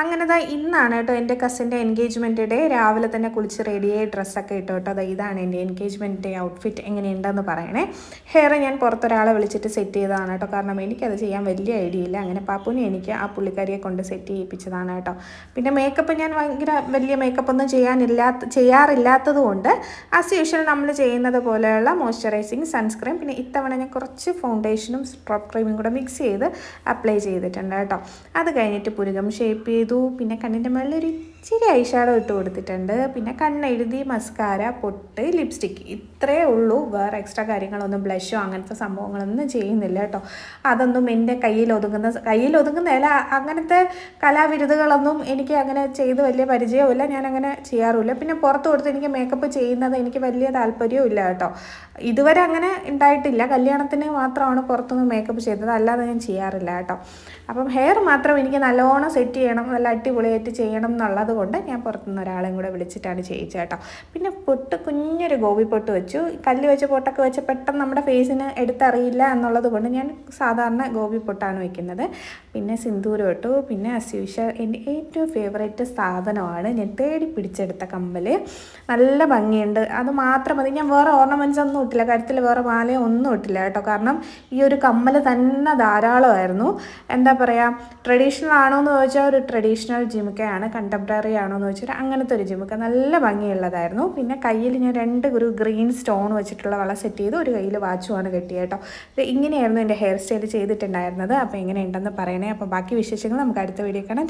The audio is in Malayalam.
അങ്ങനെ ദാ ഇന്നാണ് കേട്ടോ എന്റെ കസിന്റെ എൻഗേജ്മെന്റ് ഡേ രാവിലെ തന്നെ കുളിച്ച് റെഡിയായി ഡ്രസ്സൊക്കെ ഇട്ടു കേട്ടോ. അതാ ഇതാണ് എന്റെ എൻഗേജ്മെന്റ് ഡേ ഔട്ട്ഫിറ്റ് എങ്ങനെയുണ്ടെന്ന് പറയണേ. ഹെയർ ഞാൻ പുറത്തൊരാളെ വിളിച്ചിട്ട് സെറ്റ് ചെയ്തതാണ് കേട്ടോ. കാരണം എനിക്കത് ചെയ്യാൻ വലിയ ഐഡിയ ഇല്ല. അങ്ങനെ പാപ്പുനെ എനിക്ക് ആ പുള്ളിക്കാരിയെ കൊണ്ട് സെറ്റ് ചെയ്യിപ്പിച്ചതാണ് കേട്ടോ. പിന്നെ മേക്കപ്പ് ഞാൻ ഭയങ്കര വലിയ മേക്കപ്പ് ഒന്നും ചെയ്യാനില്ലാത്ത ചെയ്യാറില്ലാത്തത് കൊണ്ട് ആസ് യൂഷ്വൽ നമ്മൾ ചെയ്യുന്നത് പോലെയുള്ള മോയ്സ്ചറൈസിങ് സൺസ്ക്രീം പിന്നെ ഇത്തവണ ഞാൻ കുറച്ച് ഫൗണ്ടേഷനും സ്ട്രോപ്പ് ക്രീമും കൂടെ മിക്സ് ചെയ്ത് അപ്ലൈ ചെയ്തിട്ടുണ്ട് കേട്ടോ. അത് കഴിഞ്ഞിട്ട് പുരുകം ഷേപ്പ് ചെയ്തു. പിന്നെ കണ്ണിന്റെ മുകളിൽ ഇച്ചിരി ഐഷാഡോ ഇട്ട് കൊടുത്തിട്ടുണ്ട്. പിന്നെ കണ്ണെഴുതി മസ്കാര പൊട്ട് ലിപ്സ്റ്റിക്ക് ഇത്രയേ ഉള്ളൂ. വേറെ എക്സ്ട്രാ കാര്യങ്ങളൊന്നും ബ്ലഷോ അങ്ങനത്തെ സംഭവങ്ങളൊന്നും ചെയ്യുന്നില്ല കേട്ടോ. അതൊന്നും എന്റെ കയ്യിൽ ഒതുങ്ങുന്ന കയ്യിൽ ഒതുങ്ങുന്നതല്ല അങ്ങനത്തെ കലാവിരുതുകളൊന്നും എനിക്ക് അങ്ങനെ ചെയ്ത് വലിയ പരിചയമില്ല ഞാൻ അങ്ങനെ ചെയ്യാറുമില്ല. പിന്നെ പുറത്ത് കൊടുത്ത് എനിക്ക് മേക്കപ്പ് ചെയ്യുന്നത് എനിക്ക് വലിയ താല്പര്യവും ഇല്ല കേട്ടോ. ഇതുവരെ അങ്ങനെ ഉണ്ടായിട്ടില്ല. കല്യാണത്തിന് മാത്രമാണ് പുറത്തുനിന്ന് മേക്കപ്പ് ചെയ്തത്. അല്ലാതെ ഞാൻ ചെയ്യാറില്ല കേട്ടോ. അപ്പം ഹെയർ മാത്രം എനിക്ക് നല്ലോണം സെറ്റ് ചെയ്യണം. നല്ല അടിപൊളിയായിട്ട് ചെയ്യണം എന്നുള്ളത് കൊണ്ട് ഞാൻ പുറത്തുനിന്ന് ഒരാളെയും കൂടെ വിളിച്ചിട്ടാണ് ചെയ്യിച്ചത് കേട്ടോ. പിന്നെ പൊട്ട് കുഞ്ഞൊരു ഗോപി പൊട്ട് വെച്ചു. കല്ല് വെച്ച പൊട്ടൊക്കെ വെച്ച് പെട്ടെന്ന് നമ്മുടെ ഫേസിന് എടുത്തറിയില്ല എന്നുള്ളത് കൊണ്ട് ഞാൻ സാധാരണ ഗോപി പൊട്ടാണ് വെക്കുന്നത്. പിന്നെ സിന്ദൂരം ഇട്ടു പിന്നെ അസ്യൂഷ എന്റെ ഏറ്റവും ഫേവറേറ്റ് സാധനമാണ്. ഞാൻ തേടി പിടിച്ചെടുത്ത കമ്മൽ നല്ല ഭംഗിയുണ്ട്. അത് മാത്രം മതി. ഞാൻ വേറെ ഓർണമെന്റ്സ് ഒന്നും ഇട്ടില്ല. കരുത്തിൽ വേറെ മാലയോ ഒന്നും ഇട്ടില്ല കേട്ടോ. കാരണം ഈ ഒരു കമ്മൽ തന്നെ ധാരാളമായിരുന്നു. എന്താ പറയുക ട്രഡീഷണൽ ആണോ എന്ന് ചോദിച്ചാൽ ഒരു ട്രഡീഷണൽ ജിമിക്കയാണ് കണ്ടംപററി ആണോ എന്ന് ചോദിച്ചാൽ അങ്ങനത്തെ ഒരു ജിമ്മൊക്കെ നല്ല ഭംഗിയുള്ളതായിരുന്നു. പിന്നെ കയ്യിൽ ഞാൻ രണ്ട് ഒരു ഗ്രീൻ സ്റ്റോൺ വെച്ചിട്ടുള്ള വള സെറ്റ് ചെയ്ത്. ഒരു കയ്യിൽ വാച്ചുമാണ് കെട്ടിയത് കേട്ടോ. ഇങ്ങനെയായിരുന്നു എന്റെ ഹെയർ സ്റ്റൈൽ ചെയ്തിട്ടുണ്ടായിരുന്നത്. അപ്പോൾ എങ്ങനെയുണ്ടെന്ന് പറയണേ. അപ്പോൾ ബാക്കി വിശേഷങ്ങൾ നമുക്ക് അടുത്ത വീഡിയോ കാണാം.